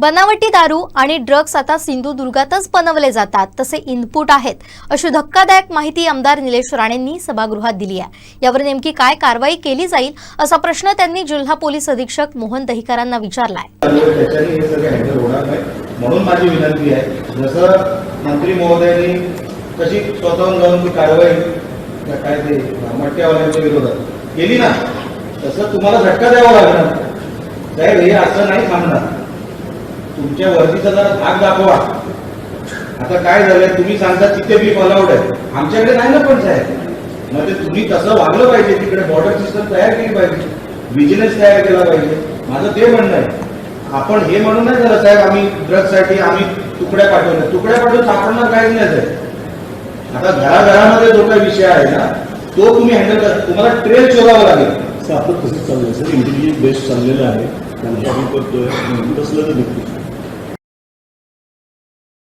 बनावटी दारू आणि ड्रग्स आता सिंधुदुर्गातच बनवले जातात तसे इनपुट आहेत अशी धक्कादायक माहिती आमदार निलेश राणेंनी सभागृहात दिली आहे. यावर नेमकी काय कारवाई केली जाईल असा प्रश्न त्यांनी जिल्हा पोलीस अधीक्षक मोहन दहिकरांना विचारलाय. म्हणून माझी विनंती आहे जसं मंत्री महोदयांनी कशी स्वतःहून जाऊन ती कारवाई काय ते मटक्यावाल्यांच्या विरोधात केली ना तसं तुम्हाला झटका द्यावा लागणार. साहेब हे असं नाही थांबणार. तुमच्या वर्दीचा जरा भाग दाखवा. आता काय झालंय? तुम्ही सांगता तिथे बी अलाउड आहे. आमच्याकडे नाही ना पण साहेब. मग ते तुम्ही तसं वागलं पाहिजे. तिकडे बॉर्डर सिस्टम तयार केली पाहिजे. विजिलन्स तयार केला पाहिजे. माझं ते म्हणणं आहे. आपण हे म्हणून नाही झालं साहेब आम्ही ड्रग्जसाठी आम्ही तुकड्या पाठवल्या. तुकड्या पाठवून सापडणार काय नाही साहेब. आता घराघरामध्ये जो काही विषय आहे ना तो तुम्ही हँडल करा. तुम्हाला ट्रेल शोधावा लागेल. सर आपलं तसंच चाललंय. सर इंटेलिजन्स बेस्ट चाललेलं आहे. करतोय तसलं तर नक्की